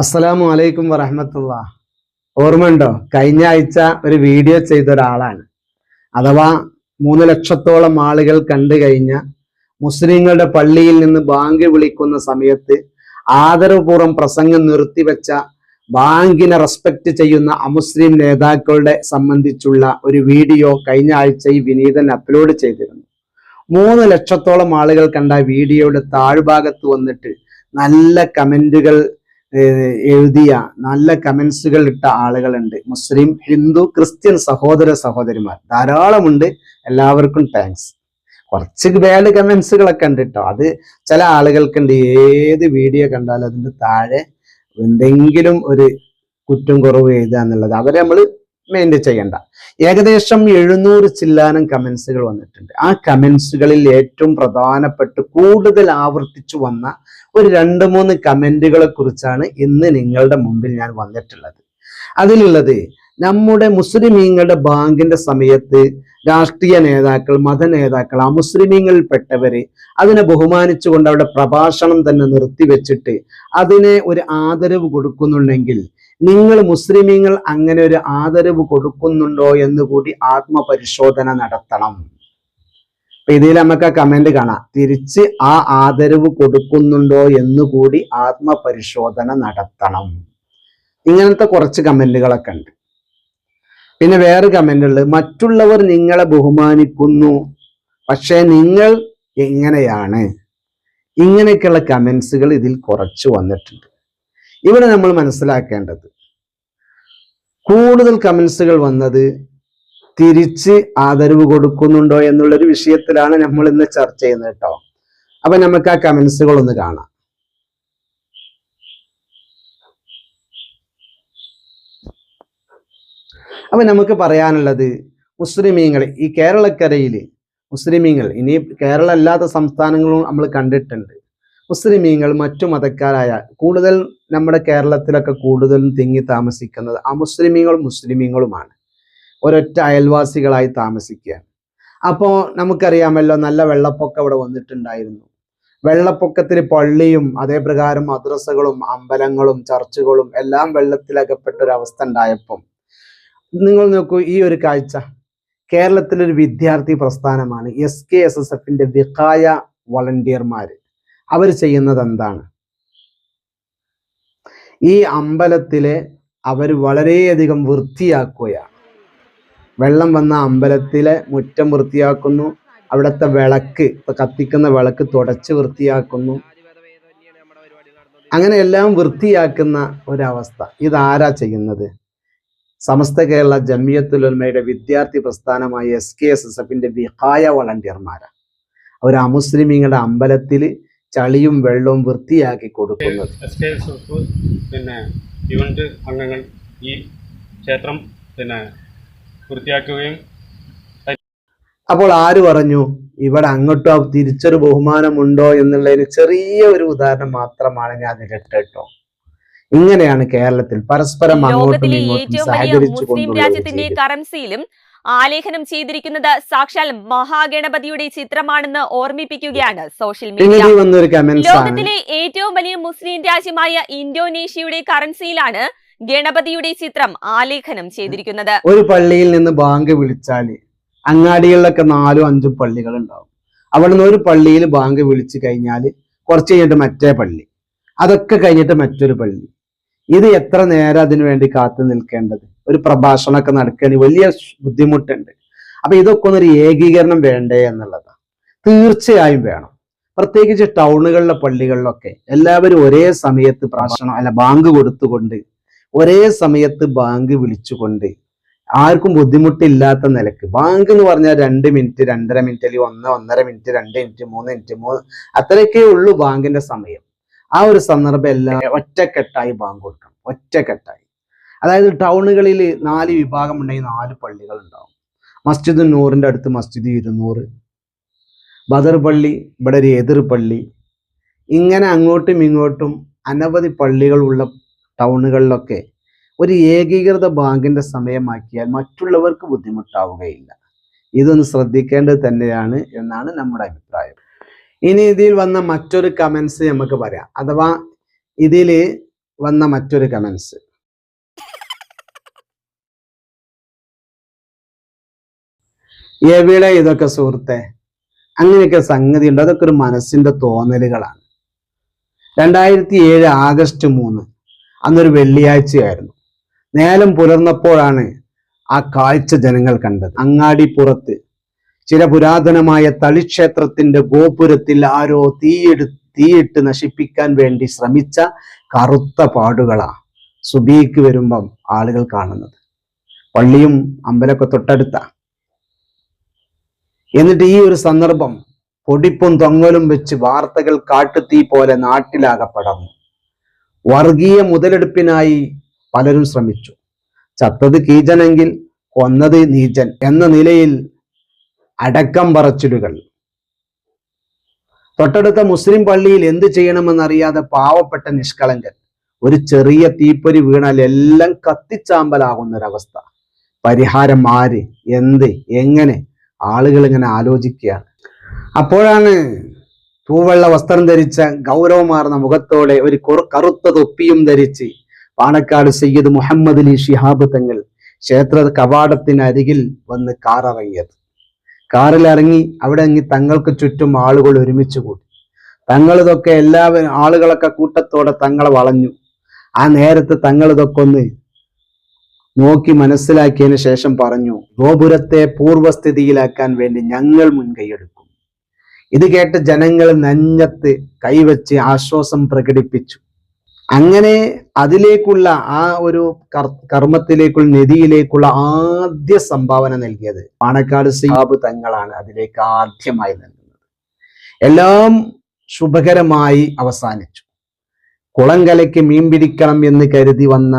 അസ്സലാമു അലൈക്കും വറഹമത്തുള്ള. ഓർമ്മയുണ്ടോ? കഴിഞ്ഞ ആഴ്ച ഒരു വീഡിയോ ചെയ്ത ഒരാളാണ്. അഥവാ മൂന്ന് ലക്ഷത്തോളം ആളുകൾ കണ്ടു കഴിഞ്ഞ മുസ്ലിങ്ങളുടെ പള്ളിയിൽ നിന്ന് ബാങ്ക് വിളിക്കുന്ന സമയത്ത് ആദരവപൂർവം പ്രസംഗം നിർത്തിവെച്ച ബാങ്കിനെ റെസ്പെക്ട് ചെയ്യുന്ന അമുസ്ലിം നേതാക്കളുടെ സംബന്ധിച്ചുള്ള ഒരു വീഡിയോ കഴിഞ്ഞ ആഴ്ച ഈ വിനീതൻ അപ്ലോഡ് ചെയ്തിരുന്നു. മൂന്ന് ലക്ഷത്തോളം ആളുകൾ കണ്ട വീഡിയോയുടെ താഴ്ഭാഗത്ത് വന്നിട്ട് നല്ല കമന്റുകൾ എഴുതിയ നല്ല കമൻസുകൾ ഇട്ട ആളുകളുണ്ട്. മുസ്ലിം ഹിന്ദു ക്രിസ്ത്യൻ സഹോദര സഹോദരിമാർ. ധാരാളമുണ്ട്. എല്ലാവർക്കും താങ്ക്സ് കുറച്ച് ബാഡ് കമൻസുകളൊക്കെ ഉണ്ട് കേട്ടോ അത് ചില ആളുകൾക്കുണ്ട്. ഏത് വീഡിയോ കണ്ടാലും അതിന്റെ താഴെ എന്തെങ്കിലും ഒരു കുറ്റം കുറവ് എഴുതുക എന്നുള്ളത്. അവരെ നമ്മൾ മെയിന്റെയിൻ ചെയ്യണ്ട. ഏകദേശം എഴുന്നൂറ് ചില്ലാനം കമൻസുകൾ വന്നിട്ടുണ്ട്. ആ കമൻസുകളിൽ ഏറ്റവും പ്രധാനപ്പെട്ട് കൂടുതൽ ആവർത്തിച്ചു വന്ന ഒരു രണ്ട് മൂന്ന് കമന്റുകളെ കുറിച്ചാണ് ഇന്ന് നിങ്ങളുടെ മുമ്പിൽ ഞാൻ വന്നിട്ടുള്ളത്. അതിലുള്ളത് നമ്മുടെ മുസ്ലിമീങ്ങളുടെ ബാങ്കിന്റെ സമയത്ത് രാഷ്ട്രീയ നേതാക്കൾ മത നേതാക്കൾ അമുസ്ലിമീങ്ങളിൽപ്പെട്ടവര് അതിനെ ബഹുമാനിച്ചുകൊണ്ട് അവിടെ പ്രഭാഷണം തന്നെ നിർത്തിവെച്ചിട്ട് അതിനെ ഒരു ആദരവ് കൊടുക്കുന്നുണ്ടെങ്കിൽ നിങ്ങൾ മുസ്ലിമീങ്ങൾ അങ്ങനെ ഒരു ആദരവ് കൊടുക്കുന്നുണ്ടോ എന്ന് കൂടി ആത്മപരിശോധന നടത്തണം. അപ്പൊ ഇതിൽ നമുക്ക് ആ കമന്റ് കാണാം. തിരിച്ച് ആ ആദരവ് കൊടുക്കുന്നുണ്ടോ എന്ന് കൂടി ആത്മപരിശോധന നടത്തണം. ഇങ്ങനത്തെ കുറച്ച് കമന്റുകളൊക്കെ ഉണ്ട്. പിന്നെ വേറെ കമന്റ് ഉള്ളത് മറ്റുള്ളവർ നിങ്ങളെ ബഹുമാനിക്കുന്നു. പക്ഷേ നിങ്ങൾ എങ്ങനെയാണ്? ഇങ്ങനെയൊക്കെയുള്ള കമൻസുകൾ ഇതിൽ കുറച്ച് വന്നിട്ടുണ്ട്. ഇവിടെ നമ്മൾ മനസ്സിലാക്കേണ്ടത് കൂടുതൽ കമൻസുകൾ വന്നത് തിരിച്ച് ആദരവ് കൊടുക്കുന്നുണ്ടോ എന്നുള്ളൊരു വിഷയത്തിലാണ് നമ്മൾ ഇന്ന് ചർച്ച ചെയ്യുന്നത് കേട്ടോ. അപ്പൊ നമുക്ക് ആ കമന്റ്സുകൾ ഒന്ന് കാണാം. അപ്പൊ നമുക്ക് പറയാനുള്ളത് മുസ്ലിമീങ്ങൾ ഈ കേരളക്കരയിൽ മുസ്ലിമീങ്ങൾ ഇനി കേരള അല്ലാത്ത സംസ്ഥാനങ്ങളും നമ്മൾ കണ്ടിട്ടുണ്ട്. മുസ്ലിമീങ്ങൾ മറ്റു മതക്കാരായ കൂടുതൽ നമ്മുടെ കേരളത്തിലൊക്കെ കൂടുതലും തിങ്ങി താമസിക്കുന്നത് അമുസ്ലിമീങ്ങളും മുസ്ലിമീങ്ങളുമാണ്. ഒരൊറ്റ അയൽവാസികളായി താമസിക്കുക. അപ്പോൾ നമുക്കറിയാമല്ലോ നല്ല വെള്ളപ്പൊക്കം ഇവിടെ വന്നിട്ടുണ്ടായിരുന്നു. വെള്ളപ്പൊക്കത്തിൽ പള്ളിയും അതേപ്രകാരം മദ്രസകളും അമ്പലങ്ങളും ചർച്ചുകളും എല്ലാം വെള്ളത്തിലകപ്പെട്ട ഒരു ഉണ്ടായപ്പം നിങ്ങൾ നോക്കൂ ഈ ഒരു കാഴ്ച കേരളത്തിലൊരു വിദ്യാർത്ഥി പ്രസ്ഥാനമാണ്. എസ് കെ എസ് എസ് എഫിന്റെ വിഹായ വളണ്ടിയർമാർ അവർ ചെയ്യുന്നത് എന്താണ്? ഈ അമ്പലത്തിലെ അവർ വളരെയധികം വൃത്തിയാക്കുകയാണ്. വെള്ളം വന്ന അമ്പലത്തിലെ മുറ്റം വൃത്തിയാക്കുന്നു. അവിടുത്തെ വിളക്ക് കത്തിക്കുന്ന വിളക്ക് തുടച്ച് വൃത്തിയാക്കുന്നു. അങ്ങനെ എല്ലാം വൃത്തിയാക്കുന്ന ഒരവസ്ഥ. ഇതാരാ ചെയ്യുന്നത്? സമസ്ത കേരള ജമ്മിയത്തുലമയുടെ വിദ്യാർത്ഥി പ്രസ്ഥാനമായ എസ് കെ എസ് എസ് എഫിന്റെ വിഹായ വളണ്ടിയർമാരാണ് അവർ അമുസ്ലിമീങ്ങളുടെ അമ്പലത്തിൽ ചളിയും വെള്ളവും വൃത്തിയാക്കി കൊടുക്കുന്നത്. എസ് കെ എസ് എഫ് പിന്നെ യൂണിറ്റ് അംഗങ്ങൾ ഈ ക്ഷേത്രം പിന്നെ വൃത്തിയാക്കുകയും അപ്പോൾ ആര് പറഞ്ഞു? ഇവിടെ അങ്ങോട്ടോ തിരിച്ചൊരു ബഹുമാനമുണ്ടോ എന്നുള്ളതിന് ചെറിയ ഒരു ഉദാഹരണം മാത്രമാണ് ഞാൻ അതിലിട്ട് കേട്ടോ ഇങ്ങനെയാണ് കേരളത്തിൽ പരസ്പരം അങ്ങോട്ടും ഇങ്ങോട്ടും സഹകരിച്ചു രാജ്യത്തിന്റെ കറൻസിയിലും ആലേഖനം ചെയ്തിരിക്കുന്നത് സാക്ഷാൽ മഹാഗണപതിയുടെ ചിത്രമാണെന്ന് ഓർമ്മിപ്പിക്കുകയാണ് സോഷ്യൽ മീഡിയ ലോകത്തിലെ ഏറ്റവും വലിയ മുസ്ലിം രാജ്യമായ ഇന്തോനേഷ്യയുടെ കറൻസിയിലാണ് ഗണപതിയുടെ ചിത്രം ആലേഖനം ചെയ്തിരിക്കുന്നത്. ഒരു പള്ളിയിൽ നിന്ന് ബാങ്ക് വിളിച്ചാൽ അങ്ങാടികളിലൊക്കെ നാലും അഞ്ചും പള്ളികൾ ഉണ്ടാവും അവിടെ നിന്ന് ഒരു പള്ളിയിൽ ബാങ്ക് വിളിച്ചു കഴിഞ്ഞാൽ കുറച്ച് കഴിഞ്ഞിട്ട് മറ്റേ പള്ളി. അതൊക്കെ കഴിഞ്ഞിട്ട് മറ്റൊരു പള്ളി. ഇത് എത്ര നേരം അതിനു വേണ്ടി കാത്തു നിൽക്കേണ്ടത്? ഒരു പ്രഭാഷണമൊക്കെ നടക്കേണ്ടി വലിയ ബുദ്ധിമുട്ടുണ്ട്. അപ്പൊ ഇതൊക്കെ ഒന്നൊരു ഏകീകരണം വേണ്ടേ എന്നുള്ളതാണ് തീർച്ചയായും വേണം. പ്രത്യേകിച്ച് ടൗണുകളിലെ പള്ളികളിലൊക്കെ എല്ലാവരും ഒരേ സമയത്ത് പ്രഭാഷണം അല്ല ബാങ്ക് കൊടുത്തുകൊണ്ട് ഒരേ സമയത്ത് ബാങ്ക് വിളിച്ചുകൊണ്ട് ആർക്കും ബുദ്ധിമുട്ടില്ലാത്ത നിലയ്ക്ക്. ബാങ്ക് എന്ന് പറഞ്ഞാൽ രണ്ട് മിനിറ്റ് രണ്ടര മിനിറ്റ് അല്ലെങ്കിൽ ഒന്ന് ഒന്നര മിനിറ്റ് രണ്ട് മിനിറ്റ് മൂന്ന് മിനിറ്റ് മൂന്ന് അത്രയൊക്കെ ഉള്ളൂ ബാങ്കിന്റെ സമയം. ആ ഒരു സന്ദർഭം എല്ലാം ഒറ്റക്കെട്ടായി ബാങ്ക് കൊടുക്കണം. ഒറ്റക്കെട്ടായി. അതായത് ടൗണുകളിൽ നാല് വിഭാഗം ഉണ്ടെങ്കിൽ നാല് പള്ളികൾ ഉണ്ടാവും. മസ്ജിദ് നൂറിന്റെ അടുത്ത് മസ്ജിദ് ഇരുന്നൂറ്. ബദർ പള്ളി ഇവിടെ ഒരു എതിർ പള്ളി. ഇങ്ങനെ അങ്ങോട്ടും ഇങ്ങോട്ടും അനവധി പള്ളികളുള്ള ടൗണുകളിലൊക്കെ ഒരു ഏകീകൃത ബാങ്കിന്റെ സമയമാക്കിയാൽ മറ്റുള്ളവർക്ക് ബുദ്ധിമുട്ടാവുകയില്ല. ഇതൊന്ന് ശ്രദ്ധിക്കേണ്ടത് തന്നെയാണ് എന്നാണ് നമ്മുടെ അഭിപ്രായം. ഇനി ഇതിൽ വന്ന മറ്റൊരു കമൻസ് നമുക്ക് പറയാം. അഥവാ ഇതിൽ വന്ന മറ്റൊരു കമൻസ് എവിടെ ഇതൊക്കെ സുഹൃത്തെ? അങ്ങനെയൊക്കെ സംഗതി ഉണ്ട് അതൊക്കെ ഒരു മനസ്സിന്റെ തോന്നലുകളാണ്. രണ്ടായിരത്തി ഏഴ് ആഗസ്റ്റ് മൂന്ന് അന്നൊരു വെള്ളിയാഴ്ചയായിരുന്നു. നേരം പുലർന്നപ്പോഴാണ് ആ കാഴ്ച ജനങ്ങൾ കണ്ടത്. അങ്ങാടിപ്പുറത്ത് ചില പുരാതനമായ തളിക്ഷേത്രത്തിന്റെ ഗോപുരത്തിൽ ആരോ തീയെടു തീയിട്ട് നശിപ്പിക്കാൻ വേണ്ടി ശ്രമിച്ച കറുത്ത പാടുകളാ സുബീക്ക് വരുമ്പം ആളുകൾ കാണുന്നത്. പള്ളിയും അമ്പലമൊക്കെ തൊട്ടടുത്ത. എന്നിട്ട് ഈ ഒരു സന്ദർഭം പൊടിപ്പും തൊങ്ങലും വെച്ച് വാർത്തകൾ കാട്ടുതീ പോലെ നാട്ടിലാകെ പടർന്നു വർഗീയ മുതലെടുപ്പിനായി പലരും ശ്രമിച്ചു. ചത്തത് കീജനെങ്കിൽ കൊന്നത് നീജൻ എന്ന നിലയിൽ അടക്കം പറച്ചിലുകൾ. തൊട്ടടുത്ത മുസ്ലിം പള്ളിയിൽ എന്ത് ചെയ്യണമെന്നറിയാതെ പാവപ്പെട്ട നിഷ്കളങ്കൻ ഒരു ചെറിയ തീപ്പൊരി വീണാൽ എല്ലാം കത്തിച്ചാമ്പലാകുന്ന ഒരവസ്ഥ പരിഹാരം ആര്? എന്ത്? എങ്ങനെ? ആളുകൾ ഇങ്ങനെ ആലോചിക്കുകയാണ്. അപ്പോഴാണ് പൂവെള്ള വസ്ത്രം ധരിച്ച ഗൗരവമാർന്ന മുഖത്തോടെ ഒരു കുറു- കറുത്ത തൊപ്പിയും ധരിച്ച് പാണക്കാട് സയ്യിദ് മുഹമ്മദ് അലി ഷിഹാബ് തങ്ങൾ ക്ഷേത്ര കവാടത്തിനരികിൽ വന്ന് കാറിറങ്ങിയത്. കാറിൽ ഇറങ്ങി അവിടെ ഇറങ്ങി തങ്ങൾക്ക് ചുറ്റും ആളുകൾ ഒരുമിച്ച് തങ്ങൾ ഇതൊക്കെ എല്ലാവരും ആളുകളൊക്കെ കൂട്ടത്തോടെ തങ്ങളെ വളഞ്ഞു. ആ നേരത്ത് തങ്ങൾ ഇതൊക്കെ ഒന്ന് നോക്കി മനസ്സിലാക്കിയതിന് ശേഷം പറഞ്ഞു ഗോപുരത്തെ പൂർവസ്ഥിതിയിലാക്കാൻ വേണ്ടി ഞങ്ങൾ മുൻകൈയെടുക്കും ഇത് കേട്ട് ജനങ്ങൾ നഞ്ഞത്ത് കൈവച്ച് ആശ്വാസം പ്രകടിപ്പിച്ചു. അങ്ങനെ അതിലേക്കുള്ള ആ ഒരു കർമ്മത്തിലേക്കുള്ള നിധിയിലേക്കുള്ള ആദ്യ സംഭാവന നൽകിയത് പാണക്കാട് സിഹാബ് തങ്ങളാണ് അതിലേക്ക് ആദ്യമായി നൽകുന്നത്. എല്ലാം ശുഭകരമായി അവസാനിച്ചു. കുളങ്കലയ്ക്ക് മീൻ പിടിക്കണം എന്ന് കരുതി വന്ന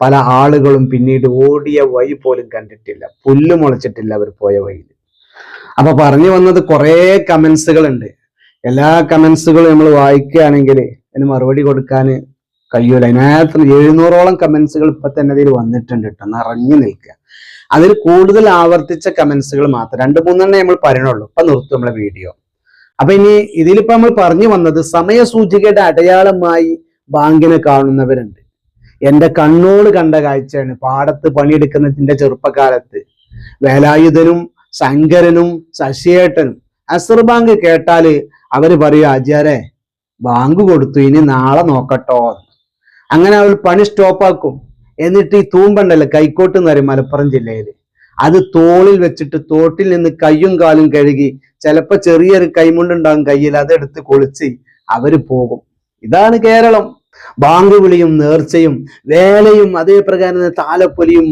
പല ആളുകളും പിന്നീട് ഓടിയ വഴി പോലും കണ്ടിട്ടില്ല. പുല്ല് മുളച്ചിട്ടില്ല അവർ പോയ വഴിയിൽ. അപ്പൊ പറഞ്ഞു വന്നത് കുറെ കമൻസുകൾ ഉണ്ട് എല്ലാ കമൻസുകളും നമ്മൾ വായിക്കുകയാണെങ്കിൽ അതിന് മറുപടി കൊടുക്കാൻ കഴിയൂല. അതിനകത്ത് എഴുന്നൂറോളം കമൻസുകൾ ഇപ്പൊ തന്നെ അതിൽ വന്നിട്ടുണ്ട് കേട്ടോ. നിറഞ്ഞു നിൽക്കുക. അതിൽ കൂടുതൽ ആവർത്തിച്ച കമൻസുകൾ മാത്രം. രണ്ട് മൂന്നെണ്ണേ നമ്മൾ പറയണുള്ളൂ. ഇപ്പൊ നിർത്തും നമ്മളെ വീഡിയോ. അപ്പൊ ഇനി ഇതിലിപ്പോ നമ്മൾ പറഞ്ഞു വന്നത് സമയസൂചികയുടെ അടയാളമായി ബാങ്കിനെ കാണുന്നവരുണ്ട്. എന്റെ കണ്ണോട് കണ്ട കാഴ്ചയാണ്. പാടത്ത് പണിയെടുക്കുന്നതിന്റെ ചെറുപ്പകാലത്ത് വേലായുധനും ശങ്കരനും ശശിയേട്ടനും. അസർ ബാങ്ക് കേട്ടാൽ അവർ പറയും ആചാരെ ബാങ്ക് കൊടുത്തു ഇനി നാളെ നോക്കട്ടോ. അങ്ങനെ അവൾ പണി സ്റ്റോപ്പാക്കും എന്നിട്ട് ഈ തൂമ്പണ്ടല്ലോ കൈക്കോട്ട് എന്ന് പറയും മലപ്പുറം ജില്ലയിൽ അത് തോളിൽ വെച്ചിട്ട് തോട്ടിൽ നിന്ന് കയ്യും കാലും കഴുകി ചിലപ്പോ ചെറിയൊരു കൈമുണ്ടുണ്ടാകും കയ്യിൽ അതെടുത്ത് കൊളിച്ച് അവർ പോകും. ഇതാണ് കേരളം. ബാങ്ക് വിളിയും നേർച്ചയും വേലയും അതേപ്രകാരം തന്നെ താലപ്പൊലിയും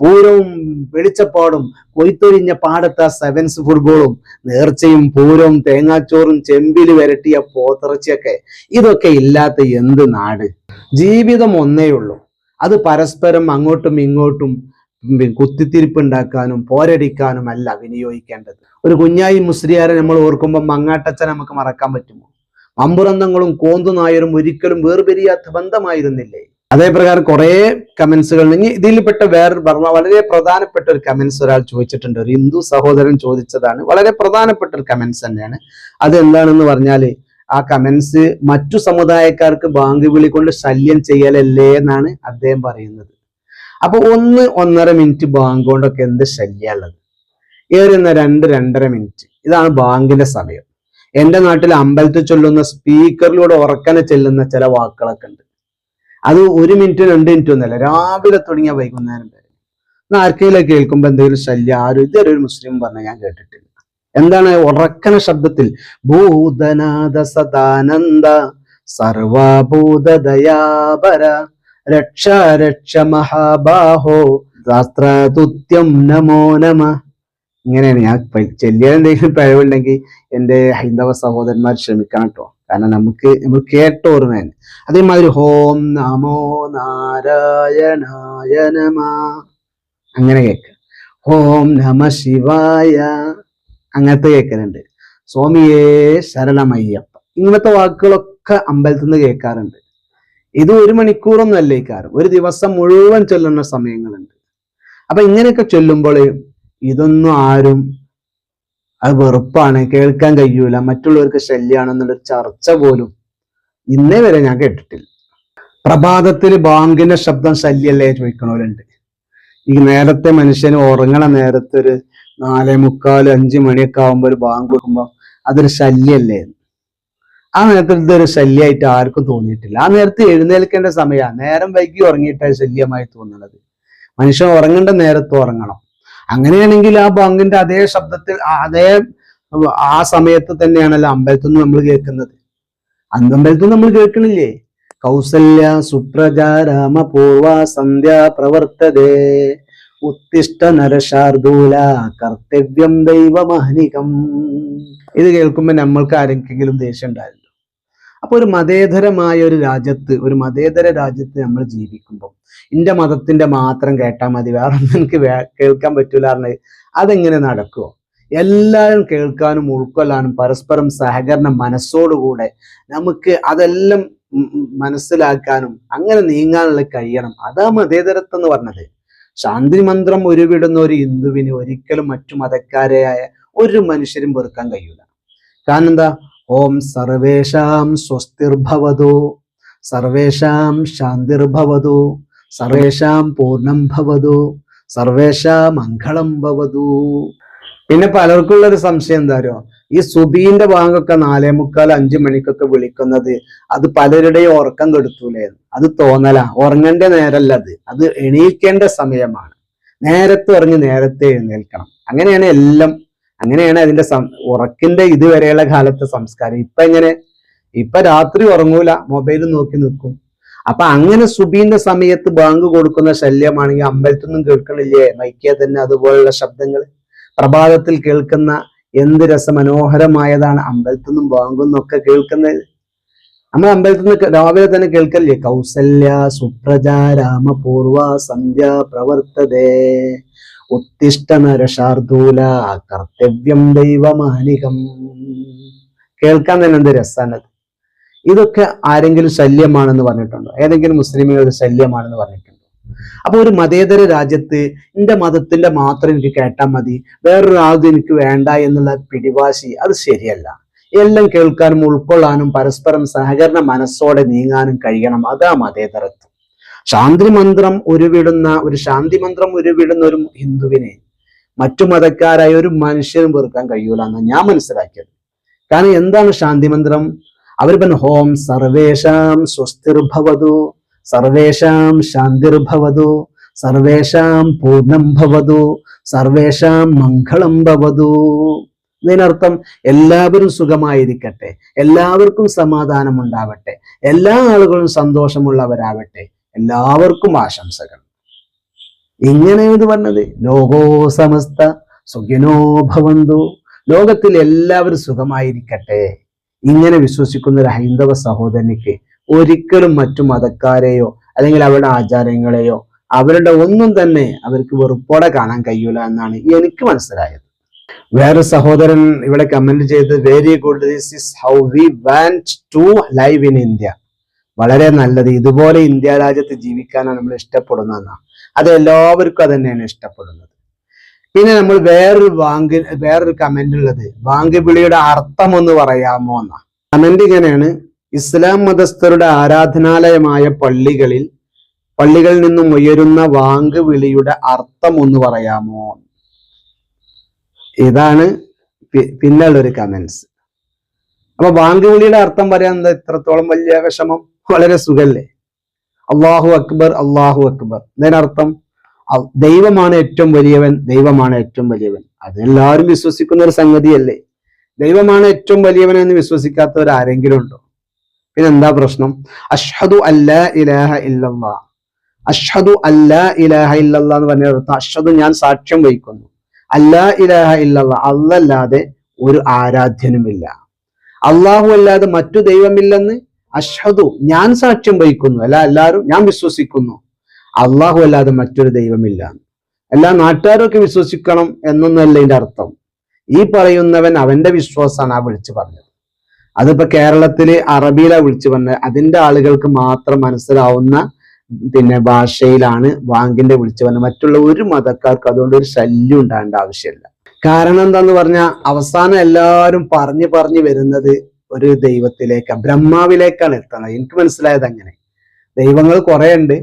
പൂരവും വെളിച്ചപ്പാടും കൊയ്ത്തൊരിഞ്ഞ പാടത്ത സെവൻസ് ഫുട്ബോളും നേർച്ചയും പൂരവും തേങ്ങാച്ചോറും ചെമ്പിൽ വരട്ടിയ പോത്തിറച്ചിയൊക്കെ. ഇതൊക്കെ ഇല്ലാത്ത എന്ത് നാട്? ജീവിതം ഒന്നേ ഉള്ളൂ. അത് പരസ്പരം അങ്ങോട്ടും ഇങ്ങോട്ടും കുത്തിത്തിരിപ്പുണ്ടാക്കാനും പോരടിക്കാനും അല്ല വിനിയോഗിക്കേണ്ടത്. ഒരു കുഞ്ഞായി മുസ്ലിയാരെ നമ്മൾ ഓർക്കുമ്പോൾ മങ്ങാട്ടച്ചനെ നമുക്ക് മറക്കാൻ പറ്റുമോ? മമ്പുറന്തങ്ങളും കോന്തു നായരും ഒരിക്കലും വേർപിരിയാത്ത ബന്ധമായിരുന്നില്ലേ? അതേപ്രകാരം കുറെ കമന്റ്സുകൾ ഇനി ഇതിൽപ്പെട്ട വേറെ പറഞ്ഞ വളരെ പ്രധാനപ്പെട്ട ഒരു കമന്റ്സ് ഒരാൾ ചോദിച്ചിട്ടുണ്ട്. ഒരു ഹിന്ദു സഹോദരൻ ചോദിച്ചതാണ്. വളരെ പ്രധാനപ്പെട്ട ഒരു കമന്റ്സ് തന്നെയാണ്. അത് എന്താണെന്ന് പറഞ്ഞാൽ ആ കമന്റ്സ് മറ്റു സമുദായക്കാർക്ക് ബാങ്ക് വിളി കൊണ്ട് ശല്യം ചെയ്യലല്ലേ എന്നാണ് അദ്ദേഹം പറയുന്നത്. അപ്പൊ ഒന്ന് ഒന്നര മിനിറ്റ് ബാങ്ക് കൊണ്ടൊക്കെ എന്ത് ശല്യമുള്ളത് ഏറുന്ന രണ്ട് രണ്ടര മിനിറ്റ് ഇതാണ് ബാങ്കിന്റെ സമയം. എന്റെ നാട്ടിൽ അമ്പലത്തിൽ ചൊല്ലുന്ന സ്പീക്കറിലൂടെ ഉറക്കനെ ചെല്ലുന്ന ചില വാക്കുകളൊക്കെ ഉണ്ട്. അത് ഒരു മിനിറ്റ് രണ്ട് മിനിറ്റ് ഒന്നല്ല രാവിലെ തുടങ്ങിയ വൈകുന്നേരം വരെ. എന്നാ ആർക്കെങ്കിലും കേൾക്കുമ്പോൾ എന്തെങ്കിലും ശല്യം? ആരും ഇതുവരെ ഒരു മുസ്ലിം പറഞ്ഞ ഞാൻ കേട്ടിട്ടില്ല. എന്താണ് ഉറക്കന ശബ്ദത്തിൽ? ഭൂതനാഥ സദാനന്ദ സർവഭൂത ദയാപര രക്ഷ രക്ഷ മഹാബാഹോ ശാസ്ത്രതുത്യം നമോ നമ. ഇങ്ങനെയാണ് ഞാൻ ചെല്ലിയാൽ എന്തെങ്കിലും പിഴവുണ്ടെങ്കിൽ എന്റെ ഹൈന്ദവ സഹോദരന്മാർ ക്ഷമിക്കണം കേട്ടോ. കാരണം നമുക്ക് നമ്മൾ കേട്ട ഓർമ്മയാണ്. അതേമാതിരി ഹോം നമോ നാരായണായ നമ അങ്ങനെ കേൾക്കുക ഹോം നമ ശിവായ. അങ്ങനത്തെ കേൾക്കലുണ്ട്. സ്വാമിയേ ശരണമയ്യപ്പ. ഇങ്ങനത്തെ വാക്കുകളൊക്കെ അമ്പലത്തിൽ നിന്ന് കേൾക്കാറുണ്ട്. ഇത് ഒരു മണിക്കൂറൊന്നും അല്ല ഇക്കാരം ഒരു ദിവസം മുഴുവൻ ചൊല്ലുന്ന സമയങ്ങളുണ്ട്. അപ്പൊ ഇങ്ങനെയൊക്കെ ചൊല്ലുമ്പോൾ ഇതൊന്നും ആരും അത് വെറുപ്പാണ് കേൾക്കാൻ കഴിയൂല മറ്റുള്ളവർക്ക് ശല്യാണെന്നുള്ള ചർച്ച പോലും ഇന്നേ വരെ ഞാൻ കേട്ടിട്ടില്ല. പ്രഭാതത്തിൽ ബാങ്കിന്റെ ശബ്ദം ശല്യല്ലേ ചോദിക്കണവരുണ്ട്. ഈ നേരത്തെ മനുഷ്യന് ഉറങ്ങണ നേരത്തെ ഒരു നാലേ മുക്കാൽ അഞ്ചു മണിയൊക്കെ ആകുമ്പോൾ ഒരു ബാങ്ക് കൊടുക്കുമ്പോൾ അതൊരു ശല്യല്ലേ? ആ നേരത്തെ ഇതൊരു ശല്യമായിട്ട് ആർക്കും തോന്നിയിട്ടില്ല. ആ നേരത്തെ എഴുന്നേൽക്കേണ്ട സമയമാണ് നേരം വൈകി ഉറങ്ങിയിട്ടാണ് ശല്യമായി തോന്നുന്നത് മനുഷ്യൻ ഉറങ്ങേണ്ട നേരത്ത് ഉറങ്ങണം. അങ്ങനെയാണെങ്കിൽ ആ ബാങ്കിന്റെ അതേ ശബ്ദത്തിൽ അതേ ആ സമയത്ത് തന്നെയാണല്ലോ അമ്പലത്തിൽ നിന്ന് നമ്മൾ കേൾക്കുന്നത്. അന്തമ്പലത്തിൽ നമ്മൾ കേൾക്കണില്ലേ? കൗസല്യ സുപ്രജ രാമപൂർവ സന്ധ്യ പ്രവർത്തതേ. ഉത്തിഷ്ട നരശാർദൂല കർത്തവ്യം ദൈവമഹനികം. ഇത് കേൾക്കുമ്പോൾ നമ്മൾക്ക് ആരെങ്കിലും ദേഷ്യം ഉണ്ടായിരുന്നു? അപ്പൊ ഒരു മതേതരമായ ഒരു രാജ്യത്ത് ഒരു മതേതര രാജ്യത്ത് നമ്മൾ ജീവിക്കുമ്പോൾ എന്റെ മതത്തിന്റെ മാത്രം കേട്ടാൽ മതി വേറെ എനിക്ക് കേൾക്കാൻ പറ്റൂല അതെങ്ങനെ നടക്കുമോ എല്ലാവരും കേൾക്കാനും ഉൾക്കൊള്ളാനും പരസ്പരം സഹകരണ മനസ്സോടുകൂടെ നമുക്ക് അതെല്ലാം മനസ്സിലാക്കാനും അങ്ങനെ നീങ്ങാനുള്ള കഴിയണം. അതാ മതേതരത്വം എന്ന് പറഞ്ഞത്. ശാന്തി മന്ത്രം ഉരുവിടുന്ന ഒരു ഹിന്ദുവിന് ഒരിക്കലും മറ്റു മതക്കാരെയായ ഒരു മനുഷ്യരും വെറുക്കാൻ കഴിയൂല. കാരണം എന്താ? ഓം സർവേഷാം സ്വസ്തിർഭവതു സർവേഷാം ശാന്തിർഭവതു സർവേഷാം പൂർണം ഭവതു സർവേഷാം മംഗളം ഭവതു. പിന്നെ പലർക്കുള്ള ഒരു സംശയം എന്താ ഈ സുബീന്റെ ഭാഗമൊക്കെ നാലേ മുക്കാൽ അഞ്ചു മണിക്കൊക്കെ വിളിക്കുന്നത് അത് പലരുടെയും ഉറക്കം കെടുത്തൂലേ? അത് തോന്നല. ഉറങ്ങേണ്ട നേരല്ല അത്. അത് എണീക്കേണ്ട സമയമാണ്. നേരത്തെ ഉറങ്ങി നേരത്തെ എഴുന്നേൽക്കണം. അങ്ങനെയാണ് എല്ലാം അങ്ങനെയാണ് അതിന്റെ ഉറക്കിന്റെ ഇതുവരെയുള്ള കാലത്തെ സംസ്കാരം. ഇപ്പൊ എങ്ങനെ? ഇപ്പൊ രാത്രി ഉറങ്ങൂല മൊബൈൽ നോക്കി നിൽക്കും അപ്പൊ അങ്ങനെ സുബീന്റെ സമയത്ത് ബാങ്ക് കൊടുക്കുന്ന ശല്യമാണെങ്കിൽ അമ്പലത്തിൽ നിന്നും കേൾക്കണില്ലേ? മൈക്കിയ തന്നെ അതുപോലുള്ള ശബ്ദങ്ങൾ പ്രഭാതത്തിൽ കേൾക്കുന്ന എന്ത് രസമനോഹരമായതാണ് അമ്പലത്തിൽ നിന്നും ബാങ്കും ഒക്കെ കേൾക്കുന്നത്. നമ്മൾ അമ്പലത്തിൽ നിന്ന് രാവിലെ തന്നെ കേൾക്കല്ലേ കൗസല്യ സുപ്രജ രാമപൂർവ സന്ധ്യ പ്രവർത്തതേ. ഉത്തിഷ്ട നരശാർദൂല കർത്തവ്യം ദൈവമാനികം കേൾക്കാൻ തന്നെ എന്ത് രസാണത് ഇതൊക്കെ ആരെങ്കിലും ശല്യമാണെന്ന് പറഞ്ഞിട്ടുണ്ടോ? ഏതെങ്കിലും മുസ്ലിമുകളുടെ ശല്യമാണെന്ന് പറഞ്ഞിട്ടുണ്ടോ? അപ്പൊ ഒരു മതേതര രാജ്യത്ത് എന്റെ മതത്തിന്റെ മാത്രം എനിക്ക് കേട്ടാൽ മതി വേറൊരാളും എനിക്ക് വേണ്ട എന്നുള്ള പിടിവാശി അത് ശരിയല്ല. എല്ലാം കേൾക്കാനും ഉൾക്കൊള്ളാനും പരസ്പരം സഹകരണ മനസ്സോടെ നീങ്ങാനും കഴിയണം. അതാ മതേതരത്വം. ശാന്തി മന്ത്രം ഉരുവിടുന്ന ഒരു ശാന്തി മന്ത്രം ഉരുവിടുന്ന ഒരു ഹിന്ദുവിനെ മറ്റു മതക്കാരായ ഒരു മനുഷ്യനും വെറുക്കാൻ കഴിയൂല എന്നാണ് ഞാൻ മനസ്സിലാക്കിയത്. കാരണം എന്താണ് ശാന്തി മന്ത്രം പറഞ്ഞു ഹോം സർവേഷാം സ്വസ്തിർഭവതു സർവേഷാം ശാന്തിർഭവതു സർവേഷാം പൂർണം ഭവതു സർവേഷാം മംഗളം ഭവതു. ഇതിനർത്ഥം എല്ലാവരും സുഖമായിരിക്കട്ടെ എല്ലാവർക്കും സമാധാനം ഉണ്ടാവട്ടെ എല്ലാ ആളുകളും സന്തോഷമുള്ളവരാവട്ടെ എല്ലാവർക്കും ആശംസകൾ. ഇങ്ങനെയാണ് ഇത് പറഞ്ഞത് ലോകോ സമസ്ത സുഖിനോ ഭവന്തു. ലോകത്തിൽ എല്ലാവരും സുഖമായിരിക്കട്ടെ. ഇങ്ങനെ വിശ്വസിക്കുന്ന ഒരു ഹൈന്ദവ സഹോദരനിക്ക് ഒരിക്കലും മറ്റു മതക്കാരെയോ അല്ലെങ്കിൽ അവരുടെ ആചാരങ്ങളെയോ അവരുടെ ഒന്നും തന്നെ അവർക്ക് വെറുപ്പോടെ കാണാൻ കഴിയൂല എന്നാണ് എനിക്ക് മനസ്സിലായത്. വേറെ സഹോദരൻ ഇവിടെ കമന്റ് ചെയ്ത് very good this is how we want to live in India വളരെ നല്ലത്. ഇതുപോലെ ഇന്ത്യ രാജ്യത്ത് ജീവിക്കാനാണ് നമ്മൾ ഇഷ്ടപ്പെടുന്നതെന്നാണ് അത് എല്ലാവർക്കും അത് തന്നെയാണ് ഇഷ്ടപ്പെടുന്നത്. പിന്നെ നമ്മൾ വേറൊരു വാങ്ക് വേറൊരു കമന്റ് ഉള്ളത്. വാങ്ക് വിളിയുടെ അർത്ഥം ഒന്ന് പറയാമോ എന്നാ. കമന്റ് ഇങ്ങനെയാണ്. ഇസ്ലാം മതസ്ഥരുടെ ആരാധനാലയമായ പള്ളികളിൽ പള്ളികളിൽ നിന്നും ഉയരുന്ന വാങ്ക് വിളിയുടെ അർത്ഥം ഒന്ന് പറയാമോ? ഇതാണ് പിന്നെയുള്ളൊരു കമന്റ്സ് അപ്പൊ വാങ്ക് വിളിയുടെ അർത്ഥം പറയാൻ എന്താ ഇത്രത്തോളം വലിയ വിഷമം? വളരെ സുഖല്ലേ? അള്ളാഹു അക്ബർ അള്ളാഹു അക്ബർ. ഇതിനർത്ഥം ദൈവമാണ് ഏറ്റവും വലിയവൻ ദൈവമാണ് ഏറ്റവും വലിയവൻ. അതെല്ലാവരും വിശ്വസിക്കുന്ന ഒരു സംഗതിയല്ലേ? ദൈവമാണ് ഏറ്റവും വലിയവൻ എന്ന് വിശ്വസിക്കാത്തവർ ആരെങ്കിലും ഉണ്ടോ? പിന്നെ എന്താ പ്രശ്നം? അഷ്ഹദു അല്ലാ ഇലാഹ ഇല്ലല്ലാ. അഷ്ഹദു അല്ലാ ഇലാഹ ഇല്ലല്ലാ എന്ന് പറഞ്ഞ അർത്ഥം അഷ്ഹദു ഞാൻ സാക്ഷ്യം വഹിക്കുന്നു. അല്ലാ ഇലാഹ ഇല്ലല്ലാ അല്ലല്ലാതെ ഒരു ആരാധ്യനുമില്ല. അള്ളാഹു അല്ലാതെ മറ്റു ദൈവമില്ലെന്ന് അഷ്ഹദു ഞാൻ സാക്ഷ്യം വഹിക്കുന്നു. അല്ല എല്ലാവരും ഞാൻ വിശ്വസിക്കുന്നു. അള്ളാഹു അല്ലാതെ മറ്റൊരു ദൈവമില്ല. എല്ലാ നാട്ടുകാരൊക്കെ വിശ്വസിക്കണം എന്നൊന്നല്ല ഇതിന്റെ അർത്ഥം. ഈ പറയുന്നവൻ അവന്റെ വിശ്വാസമാണ് ആ വിളിച്ചു പറഞ്ഞത്. അതിപ്പോ കേരളത്തിൽ അറബിയിലാ വിളിച്ചു പറഞ്ഞത്. അതിന്റെ ആളുകൾക്ക് മാത്രം മനസ്സിലാവുന്ന പിന്നെ ഭാഷയിലാണ് വാങ്കിന്റെ വിളിച്ചു പറഞ്ഞത്. മറ്റുള്ള ഒരു മതക്കാർക്ക് അതുകൊണ്ട് ഒരു ശല്യം ഉണ്ടാകേണ്ട ആവശ്യമില്ല. കാരണം എന്താന്ന് പറഞ്ഞാൽ അവസാനം എല്ലാവരും പറഞ്ഞു പറഞ്ഞു വരുന്നത് ഒരു ദൈവത്തിലേക്ക് ബ്രഹ്മാവിലേക്കാണ് എത്തുന്നത് എനിക്ക് മനസ്സിലായത് അങ്ങനെ. ദൈവങ്ങൾ കുറെ ഉണ്ട്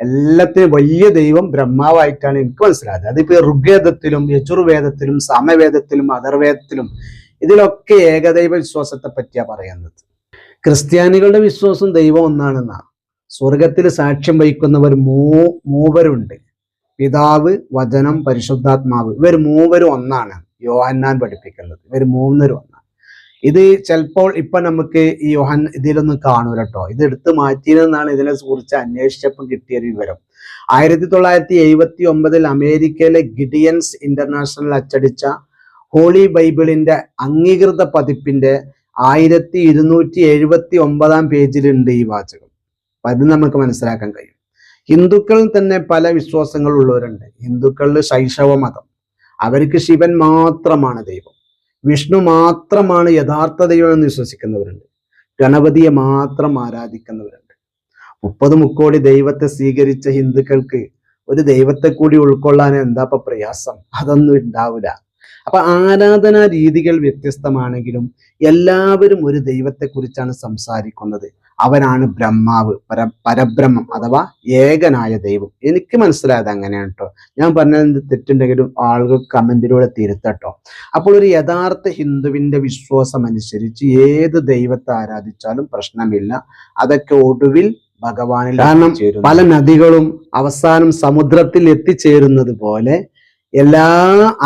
എല്ലാത്തിനും വലിയ ദൈവം ബ്രഹ്മാവായിട്ടാണ് എനിക്ക് മനസ്സിലായത്. അതിപ്പോ ഋഗ്വേദത്തിലും യജുർവേദത്തിലും സാമവേദത്തിലും അഥർവേദത്തിലും ഇതിലൊക്കെ ഏകദൈവ വിശ്വാസത്തെ പറ്റിയാ പറയുന്നത്. ക്രിസ്ത്യാനികളുടെ വിശ്വാസം ദൈവം ഒന്നാണെന്നാ. സ്വർഗത്തിൽ സാക്ഷ്യം വഹിക്കുന്നവർ മൂ മൂവരുണ്ട്. പിതാവ് വചനം പരിശുദ്ധാത്മാവ്. ഇവർ മൂവരും ഒന്നാണ്. യോഹന്നാൻ പഠിപ്പിക്കുന്നത്. ഇവർ മൂന്നരും ഒന്നാണ്. ഇത് ചിലപ്പോൾ ഇപ്പൊ നമുക്ക് ഈ യോഹൻ ഇതിലൊന്നും കാണൂല കേട്ടോ ഇത് എടുത്തു മാറ്റിയതെന്നാണ് ഇതിനെ കുറിച്ച് അന്വേഷിച്ചപ്പോൾ കിട്ടിയ ഒരു വിവരം. ആയിരത്തി തൊള്ളായിരത്തി എഴുപത്തി ഒമ്പതിൽ അമേരിക്കയിലെ ഗിഡിയൻസ് ഇന്റർനാഷണൽ അച്ചടിച്ച ഹോളി ബൈബിളിന്റെ അംഗീകൃത പതിപ്പിന്റെ ആയിരത്തി ഇരുന്നൂറ്റി എഴുപത്തി ഒമ്പതാം പേജിലുണ്ട് ഈ വാചകം. അപ്പൊ അത് നമുക്ക് മനസ്സിലാക്കാൻ കഴിയും. ഹിന്ദുക്കളിൽ തന്നെ പല വിശ്വാസങ്ങൾ ഉള്ളവരുണ്ട് ഹിന്ദുക്കളിൽ ശൈശവ മതം അവർക്ക് ശിവൻ മാത്രമാണ് ദൈവം. വിഷ്ണു മാത്രമാണ് യഥാർത്ഥ എന്ന് വിശ്വസിക്കുന്നവരുണ്ട്. ഗണപതിയെ മാത്രം ആരാധിക്കുന്നവരുണ്ട്. മുപ്പത് മുക്കോടി ദൈവത്തെ സ്വീകരിച്ച ഹിന്ദുക്കൾക്ക് ഒരു ദൈവത്തെ കൂടി ഉൾക്കൊള്ളാൻ എന്താ ഇപ്പൊ പ്രയാസം? അതൊന്നും ഉണ്ടാവില്ല. അപ്പൊ ആരാധനാ രീതികൾ വ്യത്യസ്തമാണെങ്കിലും എല്ലാവരും ഒരു ദൈവത്തെ കുറിച്ചാണ് സംസാരിക്കുന്നത്. അവനാണ് ബ്രഹ്മാവ് പര പരബ്രഹ്മം അഥവാ ഏകനായ ദൈവം. എനിക്ക് മനസ്സിലായത് അങ്ങനെയാണ് കേട്ടോ ഞാൻ പറഞ്ഞത് തെറ്റുണ്ടെങ്കിലും ആളുകൾ കമന്റിലൂടെ തിരുത്തട്ടോ. അപ്പോൾ ഒരു യഥാർത്ഥ ഹിന്ദുവിന്റെ വിശ്വാസം അനുസരിച്ച് ഏത് ദൈവത്തെ ആരാധിച്ചാലും പ്രശ്നമില്ല. അതൊക്കെ ഒടുവിൽ ഭഗവാനിൽ കാരണം പല നദികളും അവസാനം സമുദ്രത്തിൽ എത്തിച്ചേരുന്നത് പോലെ എല്ലാ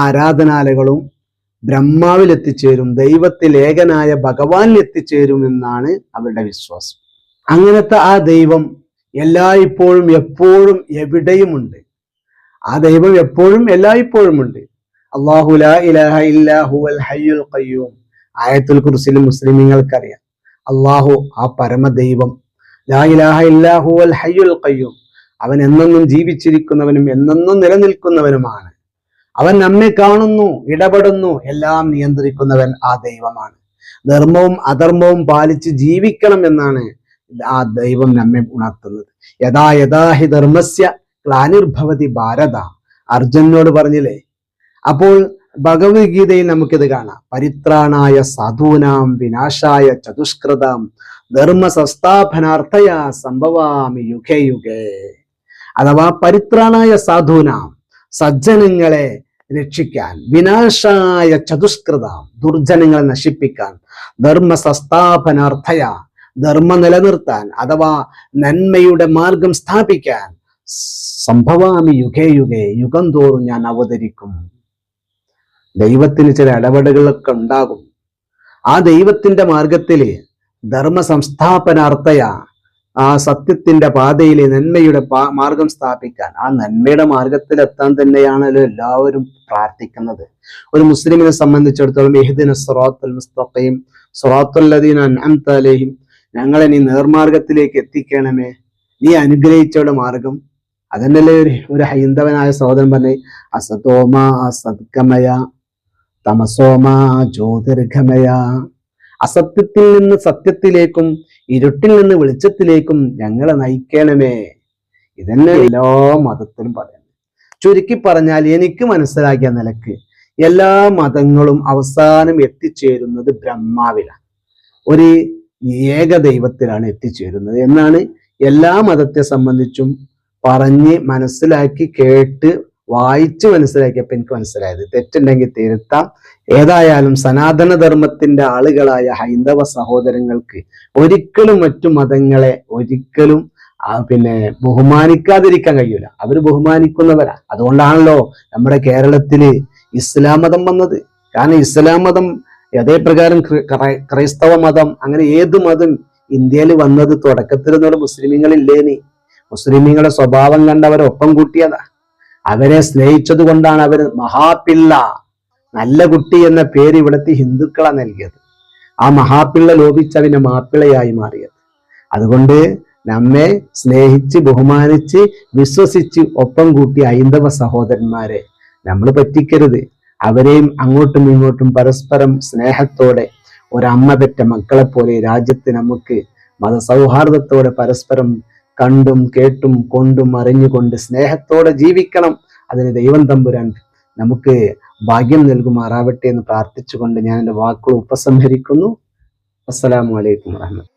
ആരാധനാലയങ്ങളും ബ്രഹ്മാവിൽ എത്തിച്ചേരും ദൈവത്തിൽ ഏകനായ ഭഗവാനിൽ എത്തിച്ചേരും എന്നാണ് അവരുടെ വിശ്വാസം. അങ്ങനത്തെ ആ ദൈവം എല്ലായ്പ്പോഴും എപ്പോഴും എവിടെയുമുണ്ട്? ആ ദൈവം എപ്പോഴും എല്ലായ്പ്പോഴും ഉണ്ട് അള്ളാഹു ഇലാഹ ഇല്ലാഹു അൽ ഹയ്യുൽ ഖയ്യൂം. ആയത്തുൽ അള്ളാഹു ആ പരമദൈവം. ലാ ഇലാഹ ഹയ്യുൽ ഖയ്യൂം. അവൻ എന്നെന്നും ജീവിച്ചിരിക്കുന്നവനും എന്നെന്നും നിലനിൽക്കുന്നവനുമാണ്. അവൻ നമ്മെ കാണുന്നു ഇടപെടുന്നു എല്ലാം നിയന്ത്രിക്കുന്നവൻ ആ ദൈവമാണ്. ധർമ്മവും അധർമ്മവും പാലിച്ച് ജീവിക്കണം എന്നാണ് ആ ദൈവം നമ്മെ ഉണർത്തുന്നത്. യഥാ യഥാ ഹി ധർമ്മസ്യ ക്ലാനിർഭവതി ഭാരത. അർജുനോട് പറഞ്ഞില്ലേ? അപ്പോൾ ഭഗവത്ഗീതയിൽ നമുക്കിത് കാണാം. പരിത്രാണായ സാധൂനാം വിനാശായ ചതുഷ്കൃതം ധർമ്മ സംസ്ഥാപനാർത്ഥയ സംഭവാമി യുഗേ അഥവാ പരിത്രാണായ സാധൂനാം സജ്ജനങ്ങളെ രക്ഷിക്കാൻ വിനാശായ ചതുഷ്കൃതം ദുർജനങ്ങളെ നശിപ്പിക്കാൻ ധർമ്മ സംസ്ഥാപനാർത്ഥയ ധർമ്മ നിലനിർത്താൻ അഥവാ നന്മയുടെ മാർഗം സ്ഥാപിക്കാൻ സംഭവാമി യുഗേ യുഗേ യുഗം തോറും ഞാൻ അവതരിക്കും. ദൈവത്തിന് ചില ഇടപെടലുകളൊക്കെ ഉണ്ടാകും. ആ ദൈവത്തിന്റെ മാർഗത്തിൽ ധർമ്മ സംസ്ഥാപനാർത്ഥയ ആ സത്യത്തിന്റെ പാതയിൽ നന്മയുടെ മാർഗം സ്ഥാപിക്കാൻ ആ നന്മയുടെ മാർഗത്തിൽ എത്താൻ തന്നെയാണല്ലോ എല്ലാവരും പ്രാർത്ഥിക്കുന്നത്. ഒരു മുസ്ലിമിനെ സംബന്ധിച്ചിടത്തോളം എഹ്ദിന സ്വറാത്തുൽ മുസ്തഖീം സ്വറാത്തുല്ലദീന അൻഅംത അലൈഹിം ഞങ്ങളെ നീ നേർമാർഗത്തിലേക്ക് എത്തിക്കണമേ. നീ അനുഗ്രഹിച്ചവരുടെ മാർഗം. അതന്നല്ലേ ഒരു ഒരു ഹൈന്ദവനായ സഹോദരൻ പറഞ്ഞേ അസതോമ സദ്ഗമയ തമസോമ ജ്യോതിർഗമയ. അസത്യത്തിൽ നിന്ന് സത്യത്തിലേക്കും ഇരുട്ടിൽ നിന്ന് വെളിച്ചത്തിലേക്കും ഞങ്ങളെ നയിക്കണമേ. ഇതന്നെ എല്ലാ മതത്തിലും പറയുന്നത്. ചുരുക്കി പറഞ്ഞാൽ എനിക്ക് മനസ്സിലാക്കിയ നിലയ്ക്ക് എല്ലാ മതങ്ങളും അവസാനം എത്തിച്ചേരുന്നത് ബ്രഹ്മാവിലാണ്. ഒരു ഏക ദൈവത്തിലാണ് എത്തിച്ചേരുന്നത് എന്നാണ് എല്ലാ മതത്തെ സംബന്ധിച്ചും പറഞ്ഞ് മനസ്സിലാക്കി കേട്ട് വായിച്ച് മനസ്സിലാക്കിയപ്പോൾ എനിക്ക് മനസ്സിലായത്. തെറ്റുണ്ടെങ്കിൽ തിരുത്താം. ഏതായാലും സനാതനധർമ്മത്തിന്റെ ആളുകളായ ഹൈന്ദവ സഹോദരങ്ങൾക്ക് ഒരിക്കലും മറ്റു മതങ്ങളെ ഒരിക്കലും പിന്നെ ബഹുമാനിക്കാതിരിക്കാൻ കഴിയൂല. അവർ ബഹുമാനിക്കുന്നവരാ. അതുകൊണ്ടാണല്ലോ നമ്മുടെ കേരളത്തിൽ ഇസ്ലാം മതം വന്നത്. കാരണം ഇസ്ലാം മതം അതേപ്രകാരം ക്രി- ക്രൈ- ക്രൈസ്തവ മതം അങ്ങനെ ഏത് മതം ഇന്ത്യയിൽ വന്നത് തുടക്കത്തിൽ നമ്മുടെ മുസ്ലിമീങ്ങളില്ലേനി മുസ്ലിമിങ്ങളുടെ സ്വഭാവം കണ്ട് അവരെ ഒപ്പം കൂട്ടിയതാ. അവരെ സ്നേഹിച്ചത് കൊണ്ടാണ് അവർ മഹാപിള്ള നല്ല കുട്ടി എന്ന പേര് ഇവിടുത്തെ ഹിന്ദുക്കളാ നൽകിയത്. ആ മഹാപിള്ള ലോപിച്ച് അവനെ മാപ്പിളയായി മാറിയത്. അതുകൊണ്ട് നമ്മെ സ്നേഹിച്ച് ബഹുമാനിച്ച് വിശ്വസിച്ച് ഒപ്പം കൂട്ടിയ ഹൈന്ദവ സഹോദരന്മാരെ നമ്മൾ പറ്റിക്കരുത്. അവരെയും അങ്ങോട്ടും ഇങ്ങോട്ടും പരസ്പരം സ്നേഹത്തോടെ ഒരമ്മ പെറ്റ മക്കളെ പോലെ രാജ്യത്ത് നമുക്ക് മതസൗഹാർദ്ദത്തോടെ പരസ്പരം കണ്ടും കേട്ടും കൊണ്ടും അറിഞ്ഞുകൊണ്ട് സ്നേഹത്തോടെ ജീവിക്കണം. അതിന് ദൈവം തമ്പുരാൻ നമുക്ക് ഭാഗ്യം നൽകുമാറാവട്ടെ എന്ന് പ്രാർത്ഥിച്ചുകൊണ്ട് ഞാൻ എന്റെ വാക്കുകൾ ഉപസംഹരിക്കുന്നു. അസ്സലാമു അലൈക്കും വറഹ്മത്തുള്ളാഹി